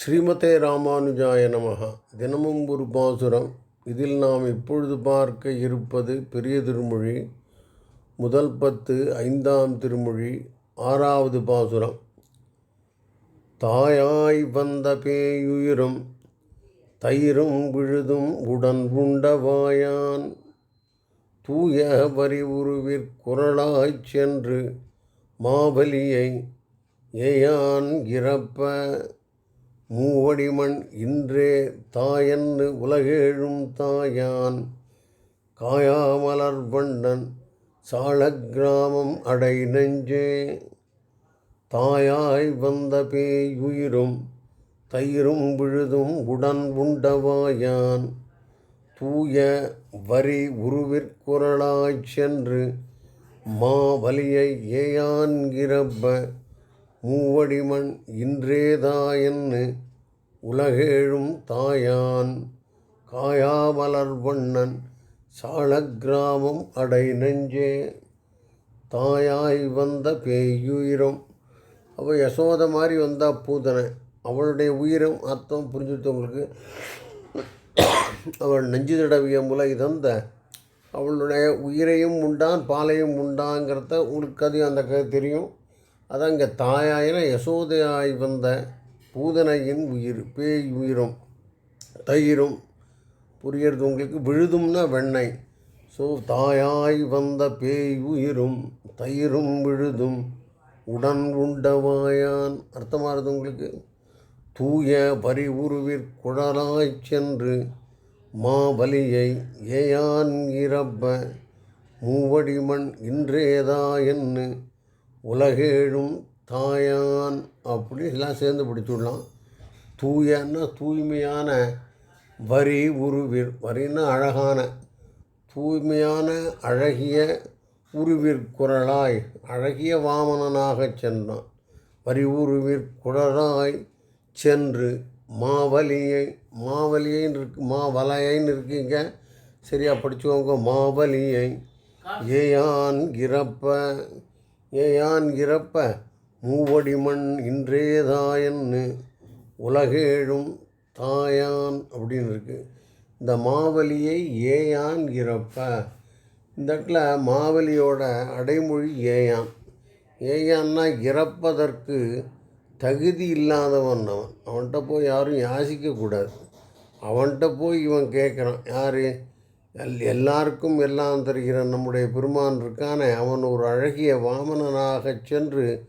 ஸ்ரீமதே ராமானுஜாய நமகா தினமும் ஒரு பாசுரம். இதில் நாம் இப்பொழுது பார்க்க இருப்பது பெரிய திருமொழி முதல் பத்து ஐந்தாம் திருமொழி ஆறாவது பாசுரம். தாயாய் வந்த பேயுயிரும் தயிரும் விழுதும் உடன் உண்டவாயான். தூய வரி உருவிற்குரலாய்ச் சென்று மாபலியை ஏயான் இறப்ப மூவடிமண் இன்றே தாயன்னு உலகேழும் தாயான். காயாமலர் வண்ணன் சாலக்கிராமம் அடை நெஞ்சே. தாயாய் வந்த பேயுயிரும் தயிரும் விழுதும் உடன் உண்டவாயான். தூய வரி உருவிற்குரலாய்ச் சென்று மாவலியை ஏயான்கிறப்ப மூவடிமண் இன்றேதாயன்னு உலகேழும் தாயான். காயாமலர் வண்ணன் சாலக்கிராமம் அடை நெஞ்சே. தாயாய் வந்த பேயுயிரம். அவள் யசோத மாதிரி வந்தால் பூதனை. அவளுடைய உயிரம் அர்த்தம் புரிஞ்சுட்டவங்களுக்கு அவள் நெஞ்சு தடவிய முலை தந்த. அவளுடைய உயிரையும் உண்டான் பாலையும் உண்டாங்கிறத உங்களுக்கு அது அந்த கதை தெரியும். அதங்க தாயாயின யசோதையாய் வந்த பூதனையின் உயிர் பேய் உயிரும் தயிரும் புரியறது உங்களுக்கு. விழுதும்னா வெண்ணெய். ஸோ தாயாய் வந்த பேய் உயிரும் தயிரும் விழுதும். உடன் உண்டவாயான் அர்த்தமாகிறது உங்களுக்கு? தூய பரி உருவிற்குழலாய்ச் சென்று மாபலியை ஏயான் இறப்ப மூவடிமண் இன்றேதா என்று உலகேழும் தாயான் அப்படி எல்லாம் சேர்ந்து பிடிச்சுடலாம் தூயன்னா தூய்மையான வரி உருவிர் வரின்னா அழகான. தூய்மையான அழகிய உருவிற்குரலாய் அழகிய வாமனனாகச் சென்றான். வரி உருவிற்குரலாய் சென்று மாவலியை மாவலியைன்னு இருக்கு மாவலையைன்னு இருக்கீங்க. சரியா படிச்சுக்கோங்க. மாவலியை ஏயான் கிரப்ப ஏயான் இறப்ப மூவடிமண் இன்றேதாயன்னு உலகேழும் தாயான் அப்படின்னு இருக்குது இந்த மாவலியை ஏயான் இறப்ப. இந்த இடத்துல மாவலியோட அடைமொழி ஏயான். ஏயான்னா இறப்பதற்கு தகுதி இல்லாதவன் அவன். அவன்கிட்ட போய் யாரும் யாசிக்கக்கூடாது. அவன்கிட்ட போய் இவன் கேட்குறான் யார்? எல் எல்லாருக்கும் எல்லாம் தருகிற நம்முடைய பெருமான் இருக்கானே அவன் ஒரு அழகிய வாமனனாகச் சென்று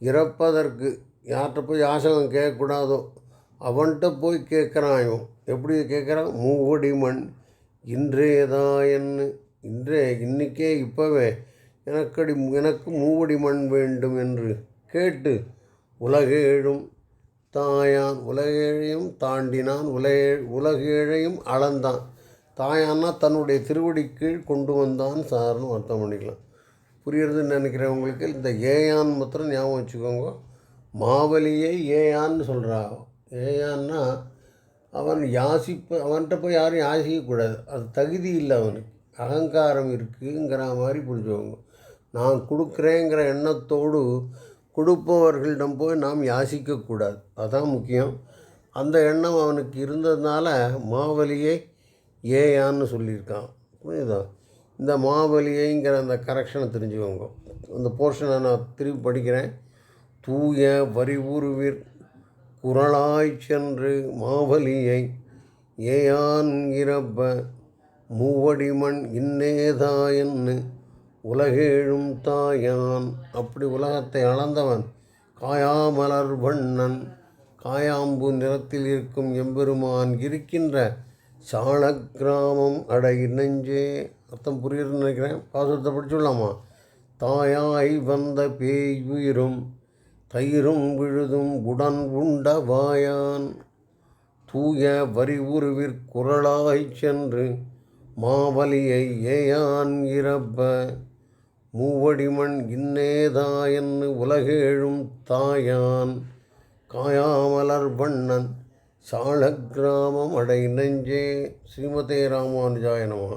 இறப்பதற்கு யார்கிட்ட போய் யாசகம் கேட்கக்கூடாதோ அவன்கிட்ட போய் கேட்குறான் இவன் எப்படி கேட்குறான்? மூவடி மண் இன்றேதாயன்னு இன்றே இன்றைக்கே இப்போவே எனக்கடி எனக்கு மூவடி மண் வேண்டும் என்று கேட்டு உலகேழும் தாயான் உலகேழையும் தாண்டினான் உலகே உலகேழையும் அளந்தான். தாயான்னா தன்னுடைய திருவடி கீழ் கொண்டு வந்தான் சார்னு அர்த்தம் பண்ணிக்கலாம். புரியுறதுன்னு நினைக்கிறவங்களுக்கு இந்த ஏயான் மாத்திரம் ஞாபகம் வச்சுக்கோங்க. மாவலியை ஏயான்னு சொல்கிறா ஏயான்னா அவன் யாசிப்ப அவன்கிட்ட போய் யாரும் யாசிக்கக்கூடாது. அது தகுதி இல்லை அவனுக்கு. அகங்காரம் இருக்குங்கிற மாதிரி புரிஞ்சுக்கோங்க. நான் கொடுக்குறேங்கிற எண்ணத்தோடு கொடுப்பவர்களிடம் போய் நாம் யாசிக்கக்கூடாது. அதான் முக்கியம். அந்த எண்ணம் அவனுக்கு இருந்ததுனால மாவலியை ஏயான்னு சொல்லியிருக்கான். புரியுதா? இந்த மாவலியைங்கிற அந்த கரெக்ஷனை தெரிஞ்சுக்கோங்க. அந்த போர்ஷனை நான் திருப்பி படிக்கிறேன். தூய வரிவுருவிற் குரலாய் சென்று மாவலியை ஏயான் இறப்ப மூவடிமண் இன்னேதாயன்னு உலகேழும் தாயான். அப்படி உலகத்தை அளந்தவன் காயாமலர் வண்ணன். காயாம்பு நிறத்தில் இருக்கும் எம்பெருமான் இருக்கின்ற சாணக்கிராமம் கிராமம் அடை நெஞ்சே. அர்த்தம் புரியுதுன்னு நினைக்கிறேன். பாசுரத்தை படிச்சுடலாமா தாயாய் வந்த பேய் உயிரும் தயிரும் விழுதும் உடன் உண்ட வாயான். தூய வரி உருவிற்குரலாய்ச் சென்று மாவலியை ஏயான் இறப்ப மூவடிமண் இன்னேதாயன்னு உலகேழும் தாயான். காயாமலர் வண்ணன் சாலக்கிராமம் அடை நெஞ்சே ஸ்ரீமதே ராமானுஜாய நமः.